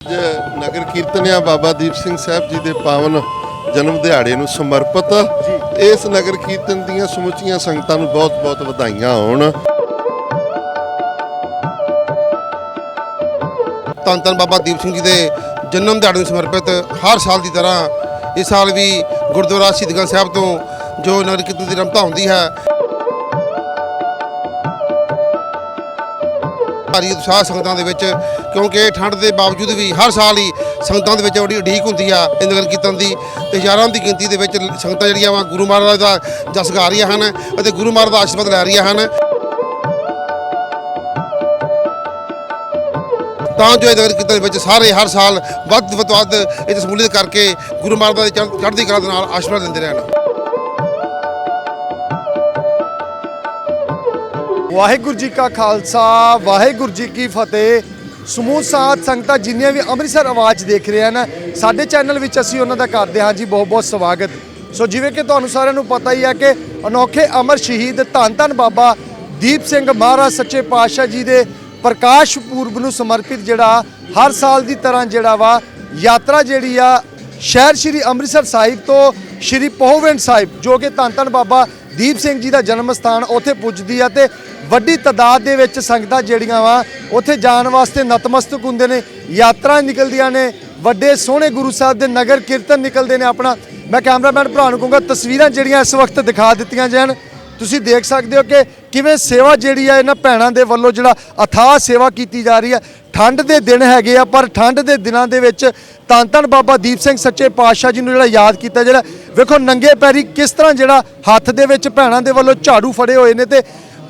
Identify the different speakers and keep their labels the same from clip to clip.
Speaker 1: ਅੱਜ ਨਗਰ ਕੀਰਤਨਿਆ ਬਾਬਾ ਦੀਪ ਸਿੰਘ ਸਾਹਿਬ ਜੀ ਦੇ ਪਾਵਨ ਜਨਮ ਦਿਹਾੜੇ ਨੂੰ ਸਮਰਪਿਤ ਇਸ ਨਗਰ ਕੀਰਤਨ ਦੀਆਂ ਸਮੁੱਚੀਆਂ ਸੰਗਤਾਂ ਨੂੰ ਬਹੁਤ-ਬਹੁਤ ਵਧਾਈਆਂ ਹੋਣ।
Speaker 2: ਧੰਨ ਧੰਨ ਬਾਬਾ ਦੀਪ ਸਿੰਘ ਜੀ ਦੇ ਜਨਮ ਦਿਹਾੜੇ ਨੂੰ ਸਮਰਪਿਤ ਹਰ ਸਾਲ ਦੀ ਤਰ੍ਹਾਂ ਇਸ ਸਾਲ ਵੀ ਗੁਰਦੁਆਰਾ ਸ਼ਹੀਦਗੰਜ ਸਾਹਿਬ ਤੋਂ ਜੋ ਨਗਰ ਕੀਰਤਨ ਦੀ ਰਮਤਾ ਹੁੰਦੀ ਹੈ। ਭਾਰੀ ਉਤਸ਼ਾਹ ਸੰਗਤਾਂ ਦੇ ਵਿੱਚ, ਕਿਉਂਕਿ ਠੰਡ ਦੇ ਬਾਵਜੂਦ ਵੀ ਹਰ ਸਾਲ ਹੀ ਸੰਗਤਾਂ ਦੇ ਵਿੱਚ ਬੜੀ ਉਡੀਕ ਹੁੰਦੀ ਆ ਇਹ ਨਗਰ ਕੀਰਤਨ ਦੀ ਤੇ ਹਜ਼ਾਰਾਂ ਦੀ ਗਿਣਤੀ ਦੇ ਵਿੱਚ ਸੰਗਤਾਂ ਜਿਹੜੀਆਂ ਵਾ ਗੁਰੂ ਮਹਾਰਾਜ ਦਾ ਜਸ ਗਾ ਰਹੀਆਂ ਹਨ ਅਤੇ ਗੁਰੂ ਮਹਾਰਾਜ ਦਾ ਆਸ਼ੀਰਵਾਦ ਲੈ ਰਹੀਆਂ ਹਨ। ਤਾਂ ਜੋ ਇਹ ਨਗਰ ਕੀਰਤਨ ਦੇ ਵਿੱਚ ਸਾਰੇ ਹਰ ਸਾਲ ਵੱਧ ਤੋਂ ਵੱਧ ਇਹ ਸਮੂਲੀਅਤ ਕਰਕੇ ਗੁਰੂ ਮਹਾਰਾਜ ਦੇ ਚੜ੍ਹ- ਚੜ੍ਹਦੀ ਕਲਾ ਦੇ ਨਾਲ ਆਸ਼ੀਰਵਾਦ ਦਿੰਦੇ ਰਹਿਣ।
Speaker 3: ਵਾਹਿਗੁਰੂ ਜੀ ਕਾ ਖਾਲਸਾ, ਵਾਹਿਗੁਰੂ ਜੀ ਕੀ ਫਤਿਹ। ਸਮੂਹ ਸਾਧ ਸੰਗਤਾਂ ਜਿੰਨੀਆਂ ਵੀ ਅੰਮ੍ਰਿਤਸਰ ਆਵਾਜ਼ ਦੇਖ ਰਹੇ ਹਨ, ਸਾਡੇ ਚੈਨਲ ਵਿੱਚ ਅਸੀਂ ਉਹਨਾਂ ਦਾ ਕਰਦੇ ਹਾਂ ਜੀ ਬਹੁਤ ਬਹੁਤ ਸਵਾਗਤ। ਸੋ ਜਿਵੇਂ ਕਿ ਤੁਹਾਨੂੰ ਸਾਰਿਆਂ ਨੂੰ ਪਤਾ ਹੀ ਹੈ ਕਿ ਅਨੋਖੇ ਅਮਰ ਸ਼ਹੀਦ ਧੰਨ ਧੰਨ ਬਾਬਾ ਦੀਪ ਸਿੰਘ ਮਹਾਰਾਜ ਸੱਚੇ ਪਾਤਸ਼ਾਹ ਜੀ ਦੇ ਪ੍ਰਕਾਸ਼ ਪੁਰਬ ਨੂੰ ਸਮਰਪਿਤ ਜਿਹੜਾ, ਹਰ ਸਾਲ ਦੀ ਤਰ੍ਹਾਂ ਜਿਹੜਾ ਵਾ, ਯਾਤਰਾ ਜਿਹੜੀ ਆ, ਸ਼ਹਿਰ ਸ਼੍ਰੀ ਅੰਮ੍ਰਿਤਸਰ ਸਾਹਿਬ ਤੋਂ ਸ਼੍ਰੀ ਪਹੁਵਿੰਡ ਸਾਹਿਬ, ਜੋ ਕਿ ਧੰਨ ਧੰਨ ਬਾਬਾ ਦੀਪ ਸਿੰਘ ਜੀ ਦਾ ਜਨਮ ਸਥਾਨ ਉੱਥੇ ਪੁੱਜਦੀ ਆ ਤੇ ਵੱਡੀ ਤਾਦਾਦ ਦੇ ਵਿੱਚ ਸੰਗਤਾਂ ਜਿਹੜੀਆਂ ਵਾ, ਉੱਥੇ ਜਾਣ ਵਾਸਤੇ ਨਤਮਸਤਕ ਹੁੰਦੇ ਨੇ, ਯਾਤਰਾ ਨਿਕਲਦੀਆਂ ਨੇ, ਵੱਡੇ ਸੋਹਣੇ ਗੁਰੂ ਸਾਹਿਬ ਦੇ ਨਗਰ ਕੀਰਤਨ ਨਿਕਲਦੇ ਨੇ ਆਪਣਾ। ਮੈਂ ਕੈਮਰਾਮੈਨ ਭਰਾ ਨੂੰ ਕਹੂੰਗਾ, ਤਸਵੀਰਾਂ ਜਿਹੜੀਆਂ ਇਸ ਵਕਤ ਦਿਖਾ ਦਿੱਤੀਆਂ ਜਾਣ, ਤੁਸੀਂ ਦੇਖ ਸਕਦੇ ਹੋ ਕਿ ਕਿਵੇਂ ਸੇਵਾ ਜਿਹੜੀ ਆ ਇਹਨਾਂ ਭੈਣਾਂ ਦੇ ਵੱਲੋਂ ਜਿਹੜਾ ਅਥਾਹ ਸੇਵਾ ਕੀਤੀ ਜਾ ਰਹੀ ਹੈ ਠੰਡ ਦੇ ਦਿਨ ਹੈਗੇ ਆ, ਪਰ ਠੰਡ ਦੇ ਦਿਨਾਂ ਦੇ ਵਿੱਚ ਧੰਨ ਧੰਨ ਬਾਬਾ ਦੀਪ ਸਿੰਘ ਸੱਚੇ ਪਾਤਸ਼ਾਹ ਜੀ ਨੂੰ ਜਿਹੜਾ ਯਾਦ ਕੀਤਾ ਜਿਹੜਾ, ਵੇਖੋ ਨੰਗੇ ਪੈਰੀ ਕਿਸ ਤਰ੍ਹਾਂ ਜਿਹੜਾ ਹੱਥ ਦੇ ਵਿੱਚ ਭੈਣਾਂ ਦੇ ਵੱਲੋਂ ਝਾੜੂ ਫੜੇ ਹੋਏ ਨੇ ਤੇ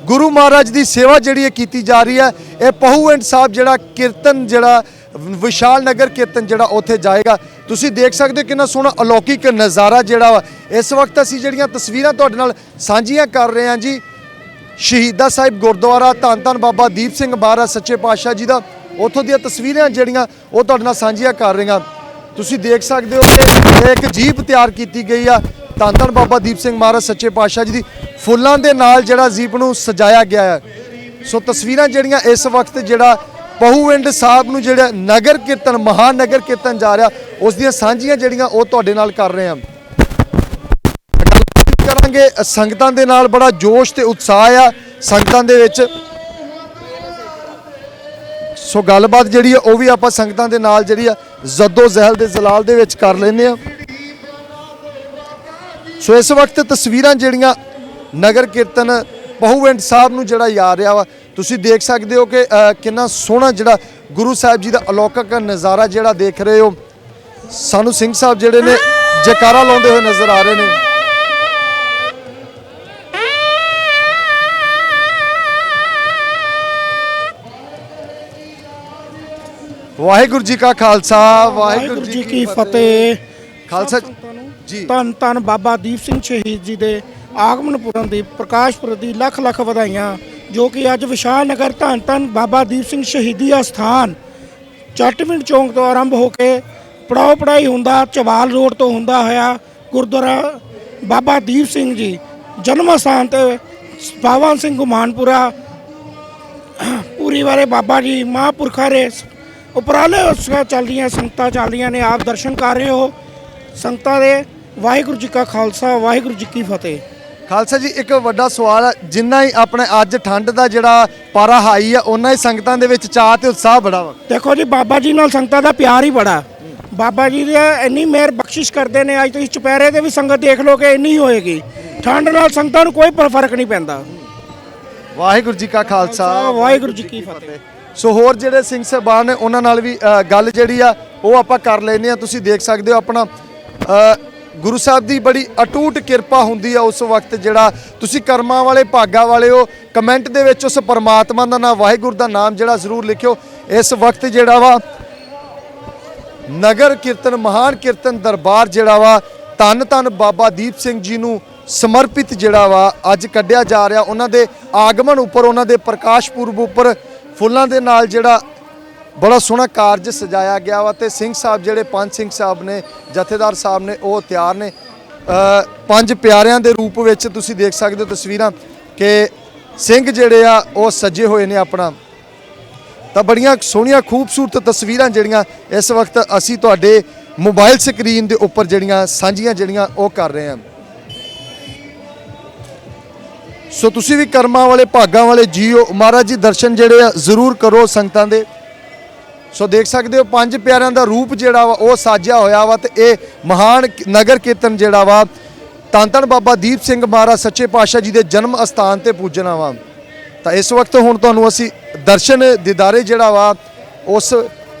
Speaker 3: ਗੁਰੂ ਮਹਾਰਾਜ ਦੀ ਸੇਵਾ ਜਿਹੜੀ ਹੈ ਕੀਤੀ ਜਾ ਰਹੀ ਹੈ, ਇਹ ਪਹੂਵਿੰਡ ਸਾਹਿਬ ਜਿਹੜਾ ਕੀਰਤਨ ਜਿਹੜਾ ਵਿਸ਼ਾਲ ਨਗਰ ਕੀਰਤਨ ਜਿਹੜਾ ਉੱਥੇ ਜਾਏਗਾ। ਤੁਸੀਂ ਦੇਖ ਸਕਦੇ ਹੋ ਕਿੰਨਾ ਸੋਹਣਾ ਅਲੌਕਿਕ ਨਜ਼ਾਰਾ ਜਿਹੜਾ ਵਾ। ਇਸ ਵਕਤ ਅਸੀਂ ਜਿਹੜੀਆਂ ਤਸਵੀਰਾਂ ਤੁਹਾਡੇ ਨਾਲ ਸਾਂਝੀਆਂ ਕਰ ਰਹੇ ਹਾਂ ਜੀ। ਸ਼ਹੀਦਾ ਸਾਹਿਬ ਗੁਰਦੁਆਰਾ, ਧੰਨ ਧੰਨ ਬਾਬਾ ਦੀਪ ਸਿੰਘ ਮਹਾਰਾਜ ਸੱਚੇ ਪਾਤਸ਼ਾਹ ਜੀ ਦਾ। ਉੱਥੋਂ ਦੀਆਂ ਤਸਵੀਰਾਂ ਜਿਹੜੀਆਂ ਉਹ ਤੁਹਾਡੇ ਨਾਲ ਸਾਂਝੀਆਂ ਕਰ ਰਹੀਆਂ ਤੁਸੀਂ ਦੇਖ ਸਕਦੇ ਹੋ ਕਿ ਇਹ ਇੱਕ ਜੀਪ ਤਿਆਰ ਕੀਤੀ ਗਈ ਆ। ਧੰਨ ਧੰਨ ਬਾਬਾ ਦੀਪ ਸਿੰਘ ਮਹਾਰਾਜ ਸੱਚੇ ਪਾਤਸ਼ਾਹ ਜੀ ਦੀ। ਫੁੱਲਾਂ ਦੇ ਨਾਲ ਜਿਹੜਾ ਜੀਪ ਨੂੰ ਸਜਾਇਆ ਗਿਆ ਹੈ। ਸੋ ਤਸਵੀਰਾਂ ਜਿਹੜੀਆਂ ਇਸ ਵਕਤ ਜਿਹੜਾ ਪਹੂਵਿੰਡ ਸਾਹਿਬ ਨੂੰ ਜਿਹੜਾ ਨਗਰ ਕੀਰਤਨ ਮਹਾਨਗਰ ਕੀਰਤਨ ਜਾ ਰਿਹਾ, ਉਸ ਦੀਆਂ ਸਾਂਝੀਆਂ ਜਿਹੜੀਆਂ ਉਹ ਤੁਹਾਡੇ ਨਾਲ ਕਰ ਰਹੇ ਹਾਂ। ਕਰਾਂਗੇ ਸੰਗਤਾਂ ਦੇ ਨਾਲ, ਬੜਾ ਜੋਸ਼ ਤੇ ਉਤਸ਼ਾਹ ਆ ਸੰਗਤਾਂ ਦੇ ਵਿੱਚ। ਸੋ ਗੱਲਬਾਤ ਜਿਹੜੀ ਆ, ਉਹ ਵੀ ਆਪਾਂ ਸੰਗਤਾਂ ਦੇ ਨਾਲ ਜਿਹੜੀ ਆ ਜ਼ਦੋ ਜ਼ਹਿਲ ਦੇ ਜ਼ਲਾਲ ਦੇ ਵਿੱਚ ਕਰ ਲੈਂਦੇ ਆ ਸੋ ਇਸ ਵਕਤ ਤਸਵੀਰਾਂ ਜਿਹੜੀਆਂ ਨਗਰ ਕੀਰਤਨ ਪਹੂਵਿੰਡ ਸਾਹਿਬ ਨੂੰ ਜਿਹੜਾ ਯਾਦ ਰਿਹਾ ਵਾ ਤੁਸੀਂ ਦੇਖ ਸਕਦੇ ਹੋ ਕਿ ਕਿੰਨਾ ਸੋਹਣਾ ਜਿਹੜਾ ਗੁਰੂ ਸਾਹਿਬ ਜੀ ਦਾ ਅਲੌਕਿਕ ਨਜ਼ਾਰਾ ਜਿਹੜਾ ਦੇਖ ਰਹੇ ਹੋ। ਸਾਨੂੰ ਸਿੰਘ ਸਾਹਿਬ ਜਿਹੜੇ ਨੇ ਜੈਕਾਰਾ ਲਾਉਂਦੇ ਹੋਏ ਨਜ਼ਰ ਆ ਰਹੇ ਨੇ। ਵਾਹਿਗੁਰੂ ਜੀ ਕਾ ਖਾਲਸਾ
Speaker 4: ਵਾਹਿਗੁਰੂ ਜੀ ਕੀ ਫਤਿਹ।
Speaker 3: ਖਾਲਸਾ ਜੀ।
Speaker 4: ਧੰਨ ਧੰਨ ਬਾਬਾ ਦੀਪ ਸਿੰਘ ਸ਼ਹੀਦ ਜੀ ਦੇ ਆਗਮਨ ਪੁਰਬ ਦੀ ਪ੍ਰਕਾਸ਼ ਪੁਰਬ ਦੀ ਲੱਖ ਲੱਖ ਵਧਾਈਆਂ, ਜੋ ਕਿ ਅੱਜ ਵਿਸ਼ਾਲ ਨਗਰ ਧੰਨ ਧੰਨ ਬਾਬਾ ਦੀਪ ਸਿੰਘ ਸ਼ਹੀਦੀ ਅਸਥਾਨ ਚੱਟਵਿੰਡ ਚੌਂਕ ਤੋਂ ਆਰੰਭ ਹੋ ਕੇ ਪੜਾਓ ਪੜਾਈ ਹੁੰਦਾ, ਚਵਾਲ ਰੋਡ ਤੋਂ ਹੁੰਦਾ ਹੋਇਆ ਗੁਰਦੁਆਰਾ ਬਾਬਾ ਦੀਪ ਸਿੰਘ ਜੀ, ਜਨਮ ਅਸਥਾਨ ਤੇ ਪਾਵਨ ਸਿੰਘ ਗੁਮਾਨਪੁਰਾ ਪੂਰੀ ਵਾਲੇ ਬਾਬਾ ਜੀ ਮਹਾਂਪੁਰਖਾਂ ਦੇ ਉਪਰਾਲੇ ਉਸਕਾ ਚੱਲ ਰਹੀਆਂ, ਸੰਗਤਾਂ ਚੱਲ ਰਹੀਆਂ ਨੇ, ਆਪ ਦਰਸ਼ਨ ਕਰ ਰਹੇ ਹੋ, ਸੰਗਤਾਂ ਦੇ ਵਾਹਿਗੁਰੂ ਜੀ ਕਾ ਖਾਲਸਾ ਵਾਹਿਗੁਰੂ ਜੀ ਕੀ ਫਤਿਹ।
Speaker 3: ਖਾਲਸਾ ਜੀ ਇੱਕ ਵੱਡਾ ਸਵਾਲ ਜਿੰਨਾ ਹੀ ਆਪਣੇ ਅੱਜ ਠੰਡ ਦਾ ਜਿਹੜਾ ਪਾਰਾ ਹਾਈ ਆ ਉਹਨਾਂ ਹੀ ਸੰਗਤਾਂ ਦੇ ਵਿੱਚ ਚਾਹ ਤੇ ਉਤਸ਼ਾਹ ਬੜਾ ਵਾ।
Speaker 4: ਦੇਖੋ ਜੀ ਬਾਬਾ ਜੀ ਨਾਲ ਸੰਗਤਾਂ ਦਾ ਪਿਆਰ ਹੀ ਬੜਾ। ਬਾਬਾ ਜੀ ਦੇ ਇੰਨੀ ਮਿਹਰ ਬਖਸ਼ਿਸ਼ ਕਰਦੇ ਨੇ ਅੱਜ ਤੁਸੀਂ ਚੁਪਹਿਰੇ ਦੇ ਵੀ ਸੰਗਤ ਦੇਖ ਕਿ ਇੰਨੀ ਹੋਏਗੀ। ਠੰਡ ਨਾਲ ਸੰਗਤਾਂ ਨੂੰ ਕੋਈ ਫ਼ਰਕ ਨਹੀਂ ਪੈਂਦਾ।
Speaker 3: ਵਾਹਿਗੁਰੂ ਜੀ ਕਾ ਖਾਲਸਾ।
Speaker 4: ਵਾਹਿਗੁਰੂ ਜੀ ਕੀ ਫਤਿਹ।
Speaker 3: ਸੋ ਹੋਰ ਜਿਹੜੇ ਸਿੰਘ ਸਾਹਿਬਾਨ ਨੇ ਉਹਨਾਂ ਨਾਲ ਵੀ ਅ, ਗੱਲ ਜਿਹੜੀ ਆ ਉਹ ਆਪਾਂ ਕਰ ਲੈਨੇ ਆ। ਤੁਸੀਂ ਦੇਖ ਸਕਦੇ ਹੋ ਆਪਣਾ ਅ, ਗੁਰੂ ਸਾਹਿਬ ਦੀ ਬੜੀ ਅਟੂਟ ਕਿਰਪਾ ਹੁੰਦੀ ਆ ਉਸ ਵਕਤ ਜਿਹੜਾ ਤੁਸੀਂ ਕਰਮਾਂ ਵਾਲੇ, ਭਾਗਾ ਵਾਲੇ ਹੋ। ਕਮੈਂਟ ਦੇ ਵਿੱਚ ਉਸ ਪਰਮਾਤਮਾ ਦਾ ਨਾਮ, ਵਾਹਿਗੁਰੂ ਦਾ ਨਾਮ ਜਿਹੜਾ ਜ਼ਰੂਰ ਲਿਖਿਓ। ਇਸ ਵਕਤ ਜਿਹੜਾ ਵਾ, ਨਗਰ ਕੀਰਤਨ, ਮਹਾਨ ਕੀਰਤਨ ਦਰਬਾਰ ਜਿਹੜਾ ਵਾ, ਧੰਨ ਧੰਨ ਬਾਬਾ ਦੀਪ ਸਿੰਘ ਜੀ ਨੂੰ ਸਮਰਪਿਤ ਜਿਹੜਾ ਵਾ, ਅੱਜ ਕੱਢਿਆ ਜਾ ਰਿਹਾ। ਉਹਨਾਂ ਦੇ ਆਗਮਨ ਉੱਪਰ, ਉਹਨਾਂ ਦੇ ਪ੍ਰਕਾਸ਼ ਪੁਰਬ ਉੱਪਰ ਫੁੱਲਾਂ ਦੇ ਨਾਲ ਜਿਹੜਾ ਬੜਾ ਸੋਹਣਾ ਕਾਰਜ ਸਜਾਇਆ ਗਿਆ ਵਾ ਤੇ ਸਿੰਘ ਸਾਹਿਬ ਜਿਹੜੇ ਪੰਜ ਸਿੰਘ ਸਾਹਿਬ ਨੇ, ਜਥੇਦਾਰ ਸਾਹਿਬ ਨੇ, ਉਹ ਤਿਆਰ ਨੇ। ਪੰਜ ਪਿਆਰਿਆਂ ਦੇ ਰੂਪ ਵਿੱਚ ਤੁਸੀਂ ਦੇਖ ਸਕਦੇ ਹੋ ਤਸਵੀਰਾਂ ਕਿ ਸਿੰਘ ਜਿਹੜੇ ਆ, ਉਹ ਸਜੇ ਹੋਏ ਨੇ ਆਪਣਾ। ਤਾਂ ਬੜੀਆਂ ਸੋਹਣੀਆਂ, ਖੂਬਸੂਰਤ ਤਸਵੀਰਾਂ ਜਿਹੜੀਆਂ ਇਸ ਵਕਤ ਅਸੀਂ ਤੁਹਾਡੇ ਮੋਬਾਈਲ ਸਕਰੀਨ ਦੇ ਉੱਪਰ ਜਿਹੜੀਆਂ ਸਾਂਝੀਆਂ ਜਿਹੜੀਆਂ ਉਹ ਕਰ ਰਹੇ ਹਾਂ। ਸੋ ਤੁਸੀਂ ਵੀ ਕਰਮਾਂ ਵਾਲੇ, ਭਾਗਾਂ ਵਾਲੇ ਜੀਓ। ਮਹਾਰਾਜ ਜੀ, ਦਰਸ਼ਨ ਜਿਹੜੇ ਆ, ਜ਼ਰੂਰ ਕਰੋ ਸੰਗਤਾਂ ਦੇ। ਸੋ ਦੇਖ ਸਕਦੇ ਹੋ ਪੰਜ ਪਿਆਰਿਆਂ ਦਾ ਰੂਪ ਜਿਹੜਾ ਵਾ, ਉਹ ਸਾਜਿਆ ਹੋਇਆ ਵਾ ਤੇ ਇਹ ਮਹਾਨ ਨਗਰ ਕੀਰਤਨ ਜਿਹੜਾ ਵਾ ਧੰਨ ਧੰਨ ਬਾਬਾ ਦੀਪ ਸਿੰਘ ਮਹਾਰਾਜ ਸੱਚੇ ਪਾਤਸ਼ਾਹ ਜੀ ਦੇ ਜਨਮ ਅਸਥਾਨ ਤੇ ਪੂਜਣਾ ਵਾ। ਤਾਂ ਇਸ ਵਕਤ ਹੁਣ ਤੁਹਾਨੂੰ ਅਸੀਂ ਦਰਸ਼ਨ ਦਿਦਾਰੇ ਜਿਹੜਾ ਵਾ, ਉਸ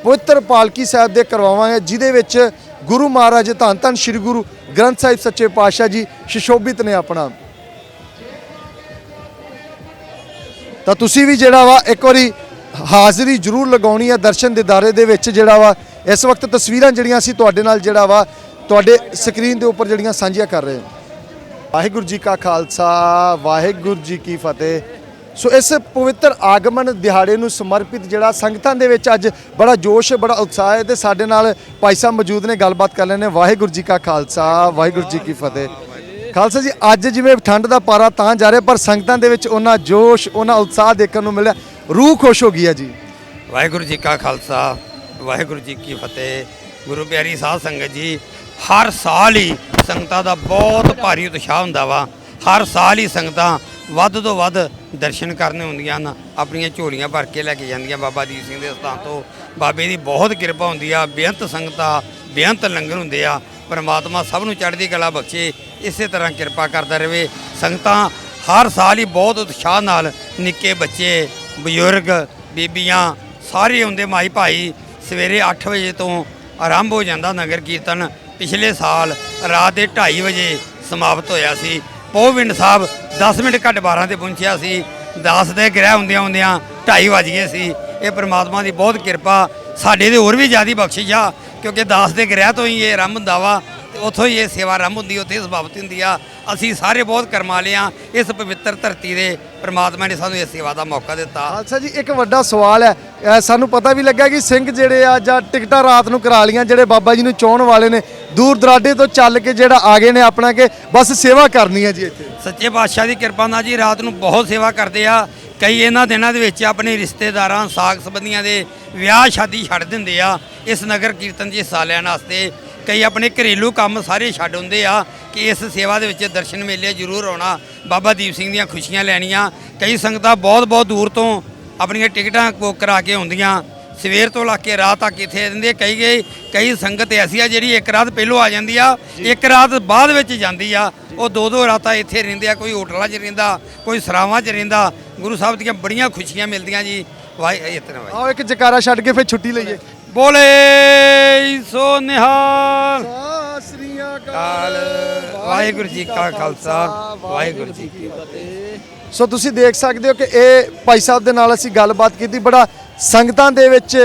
Speaker 3: ਪਵਿੱਤਰ ਪਾਲਕੀ ਸਾਹਿਬ ਦੇ ਕਰਵਾਵਾਂਗੇ, ਜਿਹਦੇ ਵਿੱਚ ਗੁਰੂ ਮਹਾਰਾਜ ਧੰਨ ਧੰਨ ਸ੍ਰੀ ਗੁਰੂ ਗ੍ਰੰਥ ਸਾਹਿਬ ਸੱਚੇ ਪਾਤਸ਼ਾਹ ਜੀ ਸ਼ਿਸ਼ੋਭਿਤ ਨੇ ਆਪਣਾ। ਤਾਂ ਤੁਸੀਂ ਵੀ ਜਿਹੜਾ ਵਾ, ਇੱਕ ਵਾਰੀ ਹਾਜ਼ਰੀ ਜ਼ਰੂਰ ਲਗਾਉਣੀ ਹੈ ਦਰਸ਼ਨ ਦਿਦਾਰੇ ਦੇ ਵਿੱਚ ਜਿਹੜਾ ਵਾ, ਇਸ ਵਕਤ ਤਸਵੀਰਾਂ ਜਿਹੜੀਆਂ ਅਸੀਂ ਤੁਹਾਡੇ ਨਾਲ ਜਿਹੜਾ ਵਾ, ਤੁਹਾਡੇ ਸਕਰੀਨ ਦੇ ਉੱਪਰ ਜਿਹੜੀਆਂ ਸਾਂਝੀਆਂ ਕਰ ਰਹੇ ਹਾਂ। ਵਾਹਿਗੁਰੂ ਜੀ ਕਾ ਖਾਲਸਾ, ਵਾਹਿਗੁਰੂ ਜੀ ਕੀ ਫਤਿਹ। ਸੋ ਇਸ ਪਵਿੱਤਰ ਆਗਮਨ ਦਿਹਾੜੇ ਨੂੰ ਸਮਰਪਿਤ ਜਿਹੜਾ ਸੰਗਤਾਂ ਦੇ ਵਿੱਚ ਅੱਜ ਬੜਾ ਜੋਸ਼, ਬੜਾ ਉਤਸ਼ਾਹ ਹੈ ਤੇ ਸਾਡੇ ਨਾਲ ਭਾਈ ਸਾਹਿਬ ਮੌਜੂਦ ਨੇ, ਗੱਲਬਾਤ ਕਰ ਲੈਣੇ ਵਾਹਿਗੁਰੂ ਜੀ ਕਾ ਖਾਲਸਾ, ਵਾਹਿਗੁਰੂ ਜੀ ਕੀ ਫਤਿਹ। ਖਾਲਸਾ ਜੀ, ਅੱਜ ਜਿਵੇਂ ਠੰਡ ਦਾ ਪਾਰਾ ਤਾਂ ਜਾ ਰਿਹਾ, ਪਰ ਸੰਗਤਾਂ ਦੇ ਵਿੱਚ ਉਹਨਾਂ ਜੋਸ਼, ਉਹਨਾਂ ਉਤਸ਼ਾਹ ਦੇਖਣ ਨੂੰ ਮਿਲਿਆ। ਰੂਹ ਖੁਸ਼ ਹੋ ਗਈ ਹੈ ਜੀ।
Speaker 5: ਵਾਹਿਗੁਰੂ ਜੀ ਕਾ ਖਾਲਸਾ, ਵਾਹਿਗੁਰੂ ਜੀ ਕੀ ਫਤਿਹ। ਗੁਰੂ ਪਿਆਰੀ ਸਾਧ ਸੰਗਤ ਜੀ, ਹਰ ਸਾਲ ਹੀ ਸੰਗਤਾਂ ਦਾ ਬਹੁਤ ਭਾਰੀ ਉਤਸ਼ਾਹ ਹੁੰਦਾ ਵਾ। ਹਰ ਸਾਲ ਹੀ ਸੰਗਤਾਂ ਵੱਧ ਤੋਂ ਵੱਧ ਦਰਸ਼ਨ ਕਰਨ ਹੁੰਦੀਆਂ ਹਨ। ਆਪਣੀਆਂ ਝੋਲੀਆਂ ਭਰ ਕੇ ਲੈ ਕੇ ਜਾਂਦੀਆਂ ਬਾਬਾ ਦੀਪ ਸਿੰਘ ਦੇ ਸਥਾਨ ਤੋਂ। ਬਾਬੇ ਦੀ ਬਹੁਤ ਕਿਰਪਾ ਹੁੰਦੀ ਆ, ਬੇਅੰਤ ਸੰਗਤਾਂ, ਬੇਅੰਤ ਲੰਗਰ ਹੁੰਦੇ ਆ। ਪਰਮਾਤਮਾ ਸਭ ਨੂੰ ਚੜ੍ਹਦੀ ਕਲਾ ਬਖਸ਼ੇ, ਇਸੇ ਤਰ੍ਹਾਂ ਕਿਰਪਾ ਕਰਦਾ ਰਹੇ। ਸੰਗਤਾਂ ਹਰ ਸਾਲ ਹੀ ਬਹੁਤ ਉਤਸ਼ਾਹ ਨਾਲ ਨਿੱਕੇ ਬੱਚੇ ਬਜ਼ੁਰਗ, ਬੀਬੀਆਂ ਸਾਰੇ ਹੁੰਦੇ ਮਾਈ ਭਾਈ ਸਵੇਰੇ 8 ਵਜੇ ਤੋਂ ਆਰੰਭ ਹੋ ਜਾਂਦਾ ਨਗਰ ਕੀਰਤਨ। ਪਿਛਲੇ ਸਾਲ ਰਾਤ ਦੇ 2:30 ਵਜੇ ਸਮਾਪਤ ਹੋਇਆ ਸੀ। ਪੋਵਿੰਡ ਸਾਹਿਬ 10 ਮਿੰਟ ਘੱਟ 12 ਤੇ ਪਹੁੰਚਿਆ ਸੀ। 10 ਦੇ ਗ੍ਰਹਿ ਹੁੰਦਿਆਂ ਹੁੰਦਿਆਂ 2:30 ਵਜ ਗਏ ਸੀ। ਇਹ ਪ੍ਰਮਾਤਮਾ ਦੀ ਬਹੁਤ ਕਿਰਪਾ। ਸਾਡੇ ਦੇ ਹੋਰ ਵੀ ਜ਼ਿਆਦੀ ਬਖਸ਼ਿਸ਼ ਆ, ਕਿਉਂਕਿ 10 ਦੇ ਗ੍ਰਹਿ ਤੋਂ ਹੀ ਇਹ ਆਰੰਭ ਹੁੰਦਾ ਵਾ। ਉੱਥੋਂ ਹੀ ਇਹ ਸੇਵਾ ਆਰੰਭ ਹੁੰਦੀ ਉੱਥੇ ਹੀ ਸਮਾਪਤ ਹੁੰਦੀ ਆ। ਅਸੀਂ ਸਾਰੇ ਬਹੁਤ ਕਰਮਾ ਵਾਲੇ ਆ। ਇਸ ਪਵਿੱਤਰ ਧਰਤੀ ਦੇ ਪ੍ਰਮਾਤਮਾ ਨੇ ਸਾਨੂੰ ਇਸ ਸੇਵਾ ਦਾ ਮੌਕਾ ਦਿੱਤਾ।
Speaker 3: ਖਾਲਸਾ ਜੀ ਇੱਕ ਵੱਡਾ ਸਵਾਲ ਹੈ। ਸਾਨੂੰ ਪਤਾ ਵੀ ਲੱਗਾ ਕਿ ਸਿੰਘ ਜਿਹੜੇ ਆ ਜਾਂ ਟਿਕਟਾਂ ਰਾਤ ਨੂੰ ਕਰਾ ਲੀਆਂ ਜਿਹੜੇ ਬਾਬਾ ਜੀ ਨੂੰ ਚਾਹਣ ਵਾਲੇ ਨੇ ਦੂਰ ਦਰਾਡੇ ਤੋਂ ਚੱਲ ਕੇ ਜਿਹੜਾ ਆ ਗਏ ਨੇ ਆਪਣਾ ਕਿ ਬਸ ਸੇਵਾ ਕਰਨੀ ਹੈ ਜੀ ਇੱਥੇ।
Speaker 5: ਸੱਚੇ ਪਾਤਸ਼ਾਹ ਦੀ ਕਿਰਪਾ ਨਾਲ ਜੀ ਰਾਤ ਨੂੰ ਬਹੁਤ ਸੇਵਾ ਕਰਦੇ ਆ। ਕਈ ਇਹਨਾਂ ਦਿਨਾਂ ਦੇ ਵਿੱਚ ਆਪਣੇ ਰਿਸ਼ਤੇਦਾਰਾਂ ਸਾਗ ਸੰਬੰਧੀਆਂ ਦੇ ਵਿਆਹ ਸ਼ਾਦੀ ਛੱਡ ਦਿੰਦੇ ਆ। ਇਸ ਨਗਰ ਕੀਰਤਨ 'ਚ ਹਿੱਸਾ ਲੈਣ ਵਾਸਤੇ ਕਈ ਆਪਣੇ ਘਰੇਲੂ ਕੰਮ ਸਾਰੇ ਛੱਡ ਹੁੰਦੇ ਆ ਕਿ ਇਸ ਸੇਵਾ ਦੇ ਵਿੱਚ ਦਰਸ਼ਨ ਮੇਲੇ ਜ਼ਰੂਰ ਆਉਣਾ ਬਾਬਾ ਦੀਪ ਸਿੰਘ ਦੀਆਂ ਖੁਸ਼ੀਆਂ ਲੈਣੀਆਂ। ਕਈ ਸੰਗਤਾਂ ਬਹੁਤ ਬਹੁਤ ਦੂਰ ਤੋਂ ਆਪਣੀਆਂ ਟਿਕਟਾਂ ਬੁੱਕ ਕਰਾ ਕੇ ਆਉਂਦੀਆਂ। ਸਵੇਰ ਤੋਂ ਲਾ ਕੇ ਰਾਤ ਤੱਕ ਇੱਥੇ ਰਹਿੰਦੇ ਕਈ ਗਏ ਕਈ ਸੰਗਤ ਐਸੀ ਆ ਜਿਹੜੀ ਇੱਕ ਰਾਤ ਪਹਿਲੋਂ ਆ ਜਾਂਦੀ ਆ ਇੱਕ ਰਾਤ ਬਾਅਦ ਵਿੱਚ ਜਾਂਦੀ ਆ। ਉਹ ਦੋ ਦੋ ਰਾਤਾਂ ਇੱਥੇ ਰਹਿੰਦੇ ਆ ਕੋਈ ਹੋਟਲਾਂ 'ਚ ਰਹਿੰਦਾ ਕੋਈ ਸਰਾਵਾਂ 'ਚ ਰਹਿੰਦਾ। ਗੁਰੂ ਸਾਹਿਬ ਦੀਆਂ ਬੜੀਆਂ ਖੁਸ਼ੀਆਂ ਮਿਲਦੀਆਂ ਜੀ। ਵਾਹਿ ਇਤਨਾ ਵਾਹਿ।
Speaker 3: ਆਓ ਇੱਕ ਜਕਾਰਾ ਛੱਡ ਕੇ ਫਿਰ ਛੁੱਟੀ ਲਈਏ।
Speaker 5: ਬੋਲੇ ਸੋ ਨਿਹਾਲ।
Speaker 3: ਸ੍ਰੀ
Speaker 5: ਕਾਲ। ਵਾਹਿਗੁਰੂ ਜੀ ਕਾ ਖਾਲਸਾ। ਵਾਹਿਗੁਰੂ ਜੀ ਕੀ
Speaker 3: ਸੋ ਤੁਸੀਂ ਦੇਖ ਸਕਦੇ ਹੋ ਕਿ ਇਹ ਭਾਈ ਸਾਹਿਬ ਦੇ ਨਾਲ ਅਸੀਂ ਗੱਲਬਾਤ ਕੀਤੀ। ਬੜਾ ਸੰਗਤਾਂ ਦੇ ਵਿੱਚ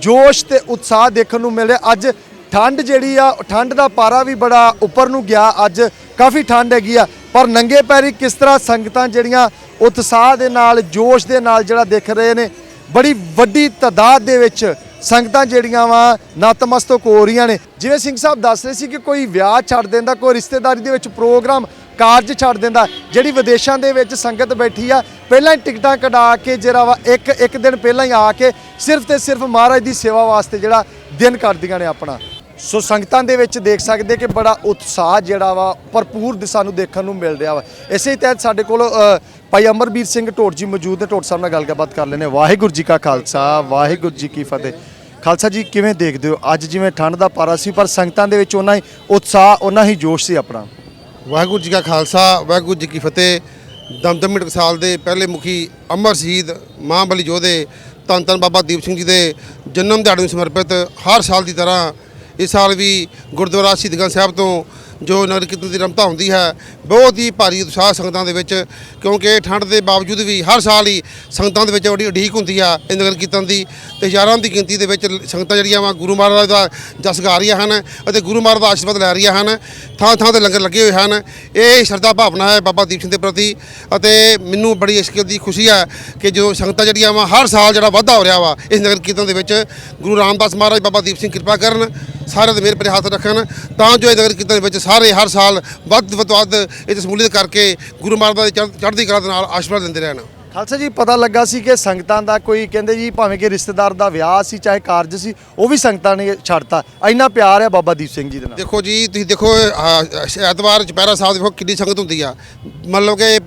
Speaker 3: ਜੋਸ਼ ਤੇ ਉਤਸ਼ਾਹ ਦੇਖਣ ਨੂੰ ਮਿਲ ਰਿਹਾ ਅੱਜ ਠੰਡ ਜਿਹੜੀ ਆ ਠੰਡ ਦਾ ਪਾਰਾ ਵੀ ਬੜਾ ਉੱਪਰ ਨੂੰ ਗਿਆ। ਅੱਜ ਕਾਫੀ ਠੰਡ ਹੈਗੀ ਆ। ਪਰ ਨੰਗੇ ਪੈਰੀ ਕਿਸ ਤਰ੍ਹਾਂ ਸੰਗਤਾਂ ਜਿਹੜੀਆਂ ਉਤਸ਼ਾਹ ਦੇ ਨਾਲ ਜੋਸ਼ ਦੇ ਨਾਲ ਜਿਹੜਾ ਦੇਖ ਰਹੇ ਨੇ ਬੜੀ ਵੱਡੀ ਤਾਦਾਦ ਦੇ ਵਿੱਚ ਸੰਗਤਾਂ ਜਿਹੜੀਆਂ ਵਾ ਨਤਮਸਤਕ ਹੋ ਰਹੀਆਂ ਨੇ। ਜਿਵੇਂ ਸਿੰਘ ਸਾਹਿਬ ਦੱਸ ਰਹੇ ਸੀ ਕਿ ਕੋਈ ਵਿਆਹ ਛੱਡ ਦਿੰਦਾ, ਕੋਈ ਰਿਸ਼ਤੇਦਾਰੀ ਦੇ ਵਿੱਚ ਪ੍ਰੋਗਰਾਮ ਕਾਰਜ ਛੱਡ ਦਿੰਦਾ, ਜਿਹੜੀ ਵਿਦੇਸ਼ਾਂ ਦੇ ਵਿੱਚ ਸੰਗਤ ਬੈਠੀ ਆ, ਪਹਿਲਾਂ ਹੀ ਟਿਕਟਾਂ ਕਢਾ ਕੇ ਜਿਹੜਾ ਵਾ ਇੱਕ ਇੱਕ ਦਿਨ ਪਹਿਲਾਂ ਹੀ ਆ ਕੇ ਸਿਰਫ ਤੇ ਸਿਰਫ ਮਹਾਰਾਜ ਦੀ ਸੇਵਾ ਵਾਸਤੇ ਜਿਹੜਾ ਦਿਨ ਕਰਦੀਆਂ ਨੇ ਆਪਣਾ। ਸੋ ਸੰਗਤਾਂ ਦੇ ਵਿੱਚ ਦੇਖ ਸਕਦੇ ਕਿ ਬੜਾ ਉਤਸ਼ਾਹ ਜਿਹੜਾ ਵਾ, ਭਰਪੂਰ ਸਾਨੂੰ ਦੇਖਣ ਨੂੰ ਮਿਲ ਰਿਹਾ ਵਾ। ਇਸੇ ਤਹਿਤ ਸਾਡੇ ਕੋਲ ਭਾਈ ਅਮਰਬੀਰ ਸਿੰਘ ਢੋਟ ਜੀ ਮੌਜੂਦ ਨੇ ਢੋਟ ਸਾਹਿਬ ਨਾਲ ਗੱਲਬਾਤ ਕਰ ਲੈਣੇ ਵਾਹਿਗੁਰੂ ਜੀ ਕਾ ਖਾਲਸਾ, ਵਾਹਿਗੁਰੂ ਜੀ ਕੀ ਫਤਿਹ। ਖਾਲਸਾ ਜੀ, ਕਿਵੇਂ ਦੇਖਦੇ ਹੋ? ਅੱਜ ਜਿਵੇਂ ਠੰਡ ਦਾ ਪਾਰਾ ਸੀ, ਪਰ ਸੰਗਤਾਂ ਦੇ ਵਿੱਚ ਉਹਨਾਂ ਹੀ ਉਤਸ਼ਾਹ ਉਹਨਾਂ ਹੀ ਜੋਸ਼ ਸੀ ਆਪਣਾ।
Speaker 2: ਵਾਹਿਗੁਰੂ ਜੀ ਕਾ ਖਾਲਸਾ, ਵਾਹਿਗੁਰੂ ਜੀ ਕੀ ਫਤਿਹ। ਦਮਦਮੀ ਟਕਸਾਲ ਦੇ ਪਹਿਲੇ ਮੁਖੀ ਅਮਰ ਸ਼ਹੀਦ ਮਾਂ ਬਲੀ ਯੋਧੇ ਧੰਨ ਧੰਨ ਬਾਬਾ ਦੀਪ ਸਿੰਘ ਜੀ ਦੇ ਜਨਮ ਦਿਹਾੜੇ ਨੂੰ ਸਮਰਪਿਤ ਹਰ ਸਾਲ ਦੀ ਤਰ੍ਹਾਂ ਇਸ ਸਾਲ ਵੀ ਗੁਰਦੁਆਰਾ ਸ਼ਹੀਦਗੰਜ ਸਾਹਿਬ ਤੋਂ ਜੋ ਨਗਰ ਕੀਰਤਨ ਦੀ ਰਮਤਾ ਹੁੰਦੀ ਹੈ, ਬਹੁਤ ਹੀ ਭਾਰੀ ਉਤਸ਼ਾਹ ਸੰਗਤਾਂ ਦੇ ਵਿੱਚ, ਕਿਉਂਕਿ ਠੰਡ ਦੇ ਬਾਵਜੂਦ ਵੀ ਹਰ ਸਾਲ ਹੀ ਸੰਗਤਾਂ ਦੇ ਵਿੱਚ ਬੜੀ ਉਡੀਕ ਹੁੰਦੀ ਆ ਇਹ ਨਗਰ ਕੀਰਤਨ ਦੀ ਤੇ ਹਜ਼ਾਰਾਂ ਦੀ ਗਿਣਤੀ ਦੇ ਵਿੱਚ ਸੰਗਤਾਂ ਜਿਹੜੀਆਂ ਵਾ ਗੁਰੂ ਮਹਾਰਾਜ ਦਾ ਜਸ ਗਾ ਰਹੀਆਂ ਹਨ ਅਤੇ ਗੁਰੂ ਮਹਾਰਾਜ ਦਾ ਆਸ਼ੀਰਵਾਦ ਲੈ ਰਹੀਆਂ ਹਨ ਥਾਂ ਥਾਂ ਤੇ ਲੰਗਰ ਲੱਗੇ ਹੋਏ ਹਨ। ਇਹ ਸ਼ਰਧਾ ਭਾਵਨਾ ਹੈ ਬਾਬਾ ਦੀਪ ਸਿੰਘ ਦੇ ਪ੍ਰਤੀ ਅਤੇ ਮੈਨੂੰ ਬੜੀ ਇਸ ਗੱਲ ਦੀ ਖੁਸ਼ੀ ਹੈ ਕਿ ਜੋ ਸੰਗਤਾਂ ਜਿਹੜੀਆਂ ਵਾ ਹਰ ਸਾਲ ਜਿਹੜਾ ਵਾਧਾ ਹੋ ਰਿਹਾ ਵਾ, ਇਸ ਨਗਰ ਕੀਰਤਨ ਦੇ ਵਿੱਚ ਗੁਰੂ ਰਾਮਦਾਸ ਮਹਾਰਾਜ ਬਾਬਾ ਦੀਪ ਸਿੰਘ ਕਿਰਪਾ ਕਰਨ ਸਾਰਿਆਂ ਦੇ ਮੇਰੇ ਪਰ ਹੱਥ ਰੱਖਣ ਤਾਂ ਜੋ ਇਹ ਨਗਰ ਕੀਰਤਨ ਵਿੱਚ ਸਾਰੇ ਹਰ ਸਾਲ ਵੱਧ ਤੋਂ ਵੱਧ ਇਹ ਸ਼ਮੂਲੀਅਤ ਕਰਕੇ ਗੁਰੂ ਮਹਾਰਾਜ ਦੀ ਚੜ੍ਹ- ਚੜ੍ਹਦੀ ਕਲਾ ਦੇ ਨਾਲ ਆਸ਼ੀਰਵਾਦ ਦਿੰਦੇ ਰਹਿਣ।
Speaker 3: ਖਾਲਸਾ ਜੀ ਪਤਾ ਲੱਗਾ ਸੀ ਕਿ ਸੰਗਤਾਂ ਦਾ ਕੋਈ ਕਹਿੰਦੇ ਜੀ ਭਾਵੇਂ ਕਿ ਰਿਸ਼ਤੇਦਾਰ ਦਾ ਵਿਆਹ ਸੀ ਚਾਹੇ ਕਾਰਜ ਸੀ ਉਹ ਵੀ ਸੰਗਤਾਂ ਨੇ ਛੱਡਤਾ। ਇੰਨਾ ਪਿਆਰ ਹੈ ਬਾਬਾ ਦੀਪ ਸਿੰਘ ਜੀ ਦੇ ਨਾਲ।
Speaker 2: ਦੇਖੋ ਜੀ ਤੁਸੀਂ ਦੇਖੋ ਐਤਵਾਰ ਚੁਪਹਿਰਾ ਸਾਹਿਬ ਦੇਖੋ ਕਿੰਨੀ ਸੰਗਤ ਹੁੰਦੀ ਆ। ਮਤਲਬ ਕਿ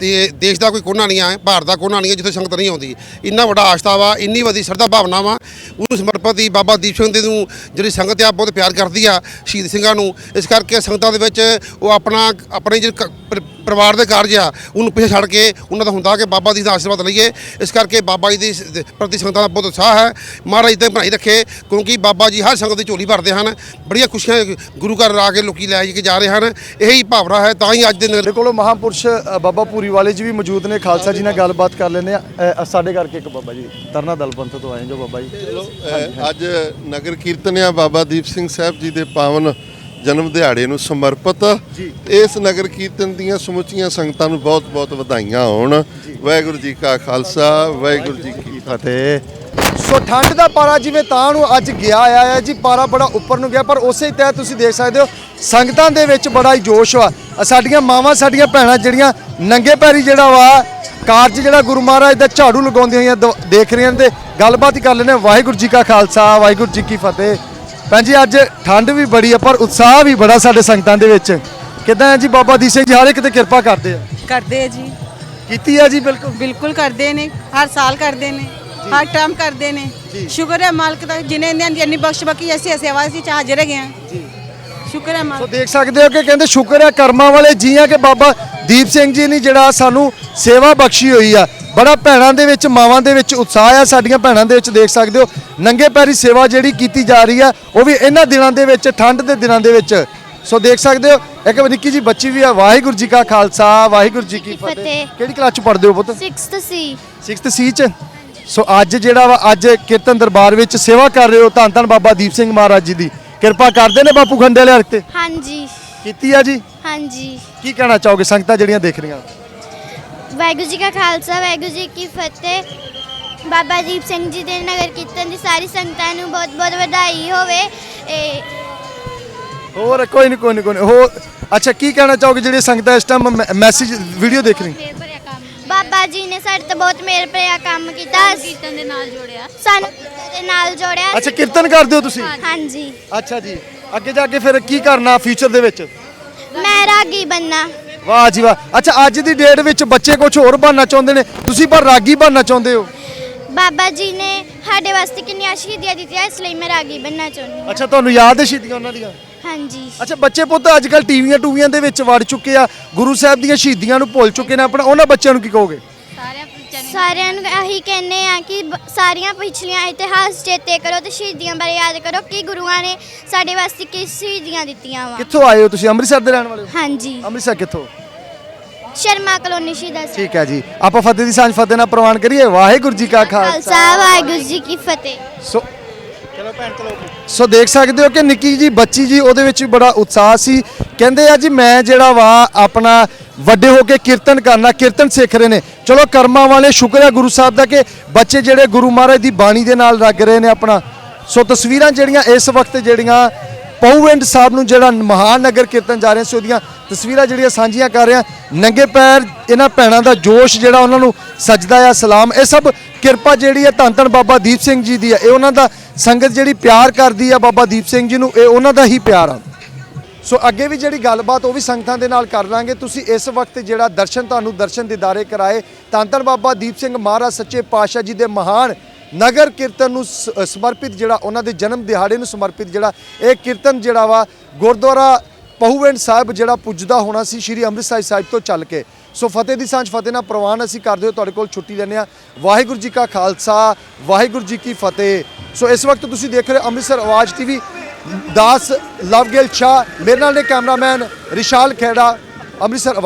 Speaker 2: ਤੇ ਦੇਸ਼ ਦਾ ਕੋਈ ਕੋਨਾ ਨਹੀਂ ਆ, ਭਾਰਤ ਦਾ ਕੋਨਾ ਨਹੀਂ ਹੈ ਜਿੱਥੇ ਸੰਗਤ ਨਹੀਂ ਆਉਂਦੀ। ਇੰਨਾ ਵੱਡਾ ਆਸਥਾ ਵਾ, ਇੰਨੀ ਵਧੀ ਸ਼ਰਧਾ ਭਾਵਨਾ ਵਾ ਉਹਨੂੰ ਸਮਰਪਿਤ ਹੀ ਬਾਬਾ ਦੀਪ ਸਿੰਘ ਦੇ ਨੂੰ ਜਿਹੜੀ ਸੰਗਤ ਆ, ਬਹੁਤ ਪਿਆਰ ਕਰਦੀ ਆ ਸ਼ਹੀਦ ਸਿੰਘਾਂ ਨੂੰ। ਇਸ ਕਰਕੇ ਸੰਗਤਾਂ ਦੇ ਵਿੱਚ ਉਹ ਆਪਣਾ, ਆਪਣੇ ਜਿਹੜੇ ਕ- ਪਰਿਵਾਰ ਦੇ ਕਾਰਜ ਆ, ਉਹਨੂੰ ਪਿੱਛੇ ਛੱਡ ਕੇ ਉਹਨਾਂ ਦਾ ਹੁੰਦਾ ਕਿ ਬਾਬਾ ਜੀ ਦਾ ਆਸ਼ੀਰਵਾਦ ਲਈਏ। ਇਸ ਕਰਕੇ ਬਾਬਾ ਜੀ ਦੀ ਪ੍ਰਤੀ ਸੰਗਤਾਂ ਦਾ ਬਹੁਤ ਉਤਸ਼ਾਹ ਹੈ। ਮਹਾਰਾਜ ਤੇ ਬਣਾਈ ਰੱਖੇ, ਕਿਉਂਕਿ ਬਾਬਾ ਜੀ ਹਰ ਸੰਗਤ ਦੀ ਝੋਲੀ ਭਰਦੇ ਹਨ। ਬੜੀਆਂ ਖੁਸ਼ੀਆਂ ਗੁਰੂ ਘਰ ਆ ਕੇ ਲੋਕੀ ਲੈ ਕੇ ਜਾ ਰਹੇ ਹਨ। ਇਹੀ ਭਾਵਨਾ ਹੈ, ਤਾਂ ਹੀ ਅੱਜ ਦੇ ਨਗਰ
Speaker 3: ਮੇਰੇ ਮਹਾਪੁਰਸ਼ ਬਾਬਾ ਪੂਰੀ ਵਾਲੇ ਜੀ ਵੀ ਮੌਜੂਦ ਨੇ। ਖਾਲਸਾ ਜੀ ਨਾਲ ਗੱਲਬਾਤ ਕਰ ਲੈਂਦੇ ਆ ਸਾਡੇ ਕਰਕੇ ਇੱਕ ਬਾਬਾ ਜੀ ਤਰਨਾ ਦਲ ਪੰਥ ਤੋਂ ਆਏ ਜੋ ਬਾਬਾ ਜੀ।
Speaker 1: ਅੱਜ ਨਗਰ ਕੀਰਤਨ ਆ ਬਾਬਾ ਦੀਪ ਸਿੰਘ ਸਾਹਿਬ ਜੀ ਦੇ ਪਾਵਨ ਜਨਮ ਦਿਹਾੜੇ ਨੂੰ ਸਮਰਪਿਤ। ਇਸ ਨਗਰ ਕੀਰਤਨ ਦੀਆਂ ਸਮੁੱਚੀਆਂ ਸੰਗਤਾਂ ਨੂੰ ਬਹੁਤ-ਬਹੁਤ ਵਧਾਈਆਂ ਹੋਣ। ਵਾਹਿਗੁਰੂ ਜੀ ਕਾ ਖਾਲਸਾ ਵਾਹਿਗੁਰੂ ਜੀ ਕੀ
Speaker 3: ਫਤਿਹ। ਸੋ ਠੰਡ ਦਾ ਪਾਰਾ ਜਿਵੇਂ ਤਾਂ ਨੂੰ ਅੱਜ ਗਿਆ ਆਇਆ ਹੈ ਜੀ ਪਾਰਾ ਬੜਾ ਉੱਪਰ ਨੂੰ ਗਿਆ ਪਰ ਉਸੇ ਹੀ ਤਹਿਤ ਤੁਸੀਂ ਦੇਖ ਸਕਦੇ ਹੋ ਸੰਗਤਾਂ ਦੇ ਵਿੱਚ ਬੜਾ ਹੀ ਜੋਸ਼ ਵਾ। ਆਹ ਸਾਡੀਆਂ ਮਾਵਾਂ ਸਾਡੀਆਂ ਭੈਣਾਂ ਜਿਹੜੀਆਂ ਨੰਗੇ ਪੈਰੀ ਜਿਹੜਾ ਵਾ ਕਾਰਜ ਜਿਹੜਾ ਗੁਰੂ ਮਹਾਰਾਜ ਦਾ ਝਾੜੂ ਲਗਾਉਂਦੀਆਂ ਹੋਈਆਂ ਦੇਖ ਨੇ ਤੇ ਗੱਲਬਾਤ ਹੀ ਕਰ ਹਾਂ। ਵਾਹਿਗੁਰੂ ਜੀ ਕਾ ਖਾਲਸਾ ਵਾਹਿਗੁਰੂ ਜੀ ਕੀ ਫਤਿਹ। ਭੈਣ ਜੀ ਅੱਜ ਠੰਡ ਵੀ ਬੜੀ ਆ ਪਰ ਉਤਸ਼ਾਹ ਵੀ ਬੜਾ ਸਾਡੇ ਸੰਗਤਾਂ ਦੇ ਵਿੱਚ। ਕਿਦਾਂ ਹੈ ਜੀ ਬਾਬਾ ਦੀਪ ਸਿੰਘ ਜੀ ਹਰ ਇੱਕ ਤੇ ਕਿਰਪਾ ਕਰਦੇ ਆ।
Speaker 6: ਕਰਦੇ ਆ ਜੀ।
Speaker 3: ਕੀਤੀ ਆ ਜੀ ਬਿਲਕੁਲ?
Speaker 6: ਬਿਲਕੁਲ ਕਰਦੇ ਨੇ ਹਰ ਸਾਲ ਕਰਦੇ ਨੇ ਹਰ ਟਾਈਮ ਕਰਦੇ ਨੇ। ਸ਼ੁਕਰ ਹੈ ਮਾਲਕ ਦਾ ਜਿਨੇ ਇੰਨੀ ਬਖਸ਼ ਬਖੀ ਅਸੀਂ ਸੇਵਾ ਵਿੱਚ ਹਾਜ਼ਰ ਹੈਗੇ ਹਾਂ। ਜੀ। ਸ਼ੁਕਰ ਹੈ
Speaker 3: ਸੋ
Speaker 6: ਮਾਲਕ
Speaker 3: ਦੇਖ ਸਕਦੇ ਹੋ ਕਿ ਕਹਿੰਦੇ ਸ਼ੁਕਰ ਹੈ ਕਰਮਾਂ ਵਾਲੇ ਜੀ ਆ ਕਿ ਬਾਬਾ ਦੀਪ ਸਿੰਘ ਜੀ ਨੇ ਜਿਹੜਾ ਸਾਨੂੰ ਸੇਵਾ ਬਖਸ਼ੀ ਹੋਈ ਆ। ਬੜਾ ਭੈਣਾਂ ਦੇ ਵਿੱਚ ਮਾਵਾਂ ਦੇ ਵਿੱਚ ਉਤਸ਼ਾਹ ਆ ਸਾਡੀਆਂ ਭੈਣਾਂ ਦੇ ਵਿੱਚ ਦੇਖ ਸਕਦੇ ਹੋ। ਨੰਗੇ ਪੈਰੀ ਸੇਵਾ ਜਿਹੜੀ ਕੀਤੀ ਜਾ ਰਹੀ ਆ ਉਹ ਵੀ ਇਹਨਾਂ ਦਿਨਾਂ ਦੇ ਵਿੱਚ ਠੰਡ ਦੇ ਦਿਨਾਂ ਦੇ ਵਿੱਚ। ਸੋ ਦੇਖ ਸਕਦੇ ਹੋ ਇੱਕ ਨਿੱਕੀ ਜੀ ਬੱਚੀ ਵੀ ਆ ਵਾਹਿਗੁਰੂ ਜੀ ਕਾ ਖਾਲਸਾ ਵਾਹਿਗੁਰੂ ਜੀ ਕੀ ਫਤਿਹ।
Speaker 7: ਫਤਿਹ।
Speaker 3: ਕਿਹੜੀ ਕਲਾਸ ਚ ਪੜ੍ਹਦੇ ਹੋ ਪੁੱਤ?
Speaker 7: 6th ਸੀ
Speaker 3: 6th ਸੀ ਚ? ਸੋ ਅੱਜ ਜਿਹੜਾ ਵਾ ਅੱਜ ਕੀਰਤਨ ਦਰਬਾਰ ਵਿੱਚ ਸੇਵਾ ਕਰ ਰਹੇ ਹੋ ਧੰਨ ਧੰਨ ਬਾਬਾ ਦੀਪ ਸਿੰਘ ਮਹਾਰਾਜ ਜੀ ਦੀ। ਕਿਰਪਾ ਕਰਦੇ ਨੇ ਬਾਪੂ ਖੰਡੇ ਵਾਲੇ ਤੇ
Speaker 7: ਹਾਂਜੀ।
Speaker 3: ਕੀਤੀ ਆ ਜੀ?
Speaker 7: ਹਾਂਜੀ।
Speaker 3: ਕੀ ਕਹਿਣਾ ਚਾਹੋਗੇ ਸੰਗਤਾਂ ਜਿਹੜੀਆਂ ਦੇਖ ਰਹੀਆਂ?
Speaker 7: ਵਾਹਿਗੁਰੂ ਜੀ ਕਾ ਖਾਲਸਾ ਵਾਹਿਗੁਰੂ ਜੀ ਕੀ ਫਤਿਹ। ਬਾਬਾ ਦੀਪ ਸਿੰਘ ਜੀ ਦੇ ਨਗਰ ਕੀਰਤਨ ਦੀ ਸਾਰੀ ਸੰਗਤਾਂ ਨੂੰ ਬਹੁਤ ਬਹੁਤ ਵਧਾਈ ਹੋਵੇ। ਇਹ
Speaker 3: ਹੋਰ ਕੋਈ ਨਹੀਂ ਕੋਈ ਨਹੀਂ ਕੋਈ ਨਹੀਂ ਹੋਰ ਅੱਛਾ ਕੀ ਕਹਿਣਾ ਚਾਹੋਗੇ ਜਿਹੜੇ ਸੰਗਤਾਂ ਇਸ ਟਾਈਮ ਮੈਸੇਜ ਵੀਡੀਓ ਦੇਖ ਰਹੀ
Speaker 7: ਬਾਬਾ ਜੀ ਨੇ ਸਾਡੇ ਤੇ ਬਹੁਤ ਮੇਰ ਭਰਿਆ ਕੰਮ ਕੀਤਾ। ਕੀਰਤਨ ਦੇ ਨਾਲ ਜੋੜਿਆ? ਸਾਨੂੰ ਕੀਰਤਨ ਦੇ ਨਾਲ ਜੋੜਿਆ।
Speaker 3: ਅੱਛਾ ਕੀਰਤਨ ਕਰਦੇ ਹੋ ਤੁਸੀਂ?
Speaker 7: ਹਾਂਜੀ।
Speaker 3: ਅੱਛਾ ਜੀ। ਅੱਗੇ ਜਾ ਕੇ ਫਿਰ ਕੀ ਕਰਨਾ ਫਿਊਚਰ ਦੇ ਵਿੱਚ?
Speaker 7: ਮੈਂ ਰਾਗੀ ਬੰਨਾ।
Speaker 3: ਵਾਹ ਜੀ ਵਾਹ। ਅੱਛਾ ਅੱਜ ਦੀ ਡੇਟ ਵਿੱਚ ਬੱਚੇ ਕੁਝ ਹੋਰ ਬਣਨਾ ਚਾਹੁੰਦੇ ਨੇ? ਤੁਸੀਂ ਪਰ ਰਾਗੀ ਬਣਨਾ ਚਾਹੁੰਦੇ ਹੋ?
Speaker 7: ਬਾਬਾ ਜੀ ਨੇ ਸਾਡੇ ਵਾਸਤੇ ਕਿੰਨੀਆਂ ਸ਼ਹੀਦੀਆਂ ਦਿੱਤੀਆਂ ਇਸ ਲਈ ਮੈਂ ਰਾਗੀ ਬੰਨਾ ਚਾਹੁੰਦੀ ਹਾਂ।
Speaker 3: ਅੱਛਾ ਤੁਹਾਨੂੰ ਯਾਦ ਹੈ ਸ਼ਹੀਦੀਆਂ ਉਹਨਾਂ ਦੀਆਂ?
Speaker 7: ਹਾਂਜੀ।
Speaker 3: ਅੱਛਾ ਬੱਚੇ ਪੁੱਤ ਅੱਜ ਕੱਲ ਟੀਵੀਆਂ ਟੂਵੀਆਂ ਦੇ ਵਿੱਚ ਵੜ ਚੁੱਕੇ ਆ। ਗੁਰੂ ਸਾਹਿਬ ਦੀਆਂ ਸ਼ਹੀਦੀਆਂ ਨੂੰ ਭੁੱਲ ਚੁੱਕੇ ਨੇ ਆਪਣਾ। ਉਹਨਾਂ ਬੱਚਿਆਂ ਨੂੰ ਕੀ ਕਹੋਗੇ?
Speaker 7: ਸਾਰਿਆਂ ਨੂੰ ਇਹੀ ਕਹਿੰਦੇ ਆ ਕਿ ਬ- ਸਾਰੀਆਂ ਪਿਛਲੀਆਂ ਇਤਿਹਾਸ ਚੇਤੇ ਕਰੋ ਤੇ ਸ਼ਹੀਦੀਆਂ ਬਾਰੇ ਯਾਦ ਕਰੋ ਕਿ ਗੁਰੂਆਂ ਨੇ ਸਾਡੇ ਵਾਸਤੇ ਕਿਸ ਸ਼ਹੀਦੀਆਂ ਦਿੱਤੀਆਂ ਵਾ।
Speaker 3: ਕਿੱਥੋਂ ਆਏ ਹੋ ਤੁਸੀਂ? ਅੰਮ੍ਰਿਤਸਰ ਦੇ ਰਹਿਣ ਵਾਲੇ ਹੋ?
Speaker 7: ਹਾਂਜੀ।
Speaker 3: ਅੰਮ੍ਰਿਤਸਰ ਕਿੱਥੋਂ?
Speaker 7: ਸ਼ਰਮਾ ਕਲੋਨੀ ਸ਼ਹੀਦਾਂ ਸਾਹਿਬ।
Speaker 3: ਠੀਕ ਹੈ ਜੀ। ਆਪਾਂ ਫਤਿਹ ਦੀ ਸਾਂਝ ਫਤਿਹ ਨਾਲ ਪ੍ਰਵਾਨ ਕਰੀਏ। ਵਾਹਿਗੁਰੂ ਜੀ ਕਾ ਖਾਲਸਾ
Speaker 7: ਖਾਲਸਾ। ਵਾਹਿਗੁਰੂ ਜੀ ਕੀ ਫਤਿਹ।
Speaker 3: ਸੋ ਸੋ ਦੇਖ ਸਕਦੇ ਹੋ ਕਿ ਨਿੱਕੀ ਜੀ ਬੱਚੀ ਜੀ ਉਹਦੇ ਵਿੱਚ ਬੜਾ ਉਤਸ਼ਾਹ ਸੀ। ਕਹਿੰਦੇ ਆ ਜੀ, ਮੈਂ ਜਿਹੜਾ ਵਾ ਆਪਣਾ ਵੱਡੇ ਹੋ ਕੇ ਕੀਰਤਨ ਕਰਨਾ, ਕੀਰਤਨ ਸਿੱਖ ਰਹੇ ਨੇ। ਚਲੋ ਕਰਮਾਂ ਵਾਲੇ ਸ਼ੁਕਰ ਹੈ ਗੁਰੂ ਸਾਹਿਬ ਦਾ ਕਿ ਬੱਚੇ ਜਿਹੜੇ ਗੁਰੂ ਮਹਾਰਾਜ ਦੀ ਬਾਣੀ ਦੇ ਨਾਲ ਲੱਗ ਰਹੇ ਨੇ ਆਪਣਾ। ਸੋ ਤਸਵੀਰਾਂ ਜਿਹੜੀਆਂ ਇਸ ਵਕਤ ਜਿਹੜੀਆਂ ਪੌਵੈਂਟ ਸਾਹਿਬ ਨੂੰ ਜਿਹੜਾ ਮਹਾਨ ਨਗਰ ਕੀਰਤਨ ਜਾ ਰਹੇ ਸੀ, ਉਹਦੀਆਂ ਤਸਵੀਰਾਂ ਜਿਹੜੀਆਂ ਸਾਂਝੀਆਂ ਕਰ ਰਿਹਾ। ਨੰਗੇ ਪੈਰ ਇਹਨਾਂ ਭੈਣਾਂ ਦਾ ਜੋਸ਼ ਜਿਹੜਾ ਉਹਨਾਂ ਨੂੰ ਸਜਦਾ ਆ, ਸਲਾਮ। ਇਹ ਸਭ ਕਿਰਪਾ ਜਿਹੜੀ ਹੈ ਧੰਨ ਧੰਨ ਬਾਬਾ ਦੀਪ ਸਿੰਘ ਜੀ ਦੀ ਹੈ ਇਹ ਉਹਨਾਂ ਦਾ ਸੰਗਤ ਜਿਹੜੀ ਪਿਆਰ ਕਰਦੀ ਆ ਬਾਬਾ ਦੀਪ ਸਿੰਘ ਜੀ ਨੂੰ, ਇਹ ਉਹਨਾਂ ਦਾ ਹੀ ਪਿਆਰ ਆ। ਸੋ ਅੱਗੇ ਵੀ ਜਿਹੜੀ ਗੱਲਬਾਤ ਉਹ ਵੀ ਸੰਗਤਾਂ ਦੇ ਨਾਲ ਕਰ ਲਾਂਗੇ। ਤੁਸੀਂ ਇਸ ਵਕਤ ਜਿਹੜਾ ਦਰਸ਼ਨ ਤੁਹਾਨੂੰ ਦਰਸ਼ਨ ਦਿਦਾਰੇ ਕਰਾਏ ਧੰਨ ਬਾਬਾ ਦੀਪ ਸਿੰਘ ਮਹਾਰਾਜ ਸੱਚੇ ਪਾਤਸ਼ਾਹ ਜੀ ਦੇ ਮਹਾਨ ਨਗਰ ਕੀਰਤਨ ਨੂੰ ਸ- ਸਮਰਪਿਤ ਜਿਹੜਾ ਉਹਨਾਂ ਦੇ ਜਨਮ ਦਿਹਾੜੇ ਨੂੰ ਸਮਰਪਿਤ ਜਿਹੜਾ ਇਹ ਕੀਰਤਨ ਜਿਹੜਾ ਵਾ ਗੁਰਦੁਆਰਾ ਪਹੂਵਿੰਡ ਸਾਹਿਬ ਜਿਹੜਾ ਪੁੱਜਦਾ ਹੋਣਾ ਸੀ, ਸ਼੍ਰੀ ਅੰਮ੍ਰਿਤਸਰ ਸਾਹਿਬ ਤੋਂ ਚੱਲ ਕੇ। ਸੋ ਫਤਿਹ ਦੀ ਸਾਂਝ, ਫਤਿਹ ਨਾਲ ਪ੍ਰਵਾਨ ਅਸੀਂ ਕਰਦੇ ਹੋ ਤੁਹਾਡੇ ਕੋਲ ਛੁੱਟੀ ਲੈਂਦੇ ਆ ਵਾਹਿਗੁਰੂ ਜੀ ਕਾ ਖਾਲਸਾ, ਵਾਹਿਗੁਰੂ ਜੀ ਕੀ ਫਤਿਹ। ਸੋ ਇਸ ਵਕਤ ਤੁਸੀਂ ਦੇਖ ਰਹੇ ਹੋ ਅੰਮ੍ਰਿਤਸਰ ਆਵਾਜ਼ ਟੀਵੀ। ਦਾਸ ਲਵਗਿਲ ਸ਼ਾਹ, ਮੇਰੇ ਨਾਲ ਨੇ ਕੈਮਰਾਮੈਨ ਰਿਸ਼ਾਲ ਖੇੜਾ ਅੰਮ੍ਰਿਤਸਰ ਆਵਾਜ਼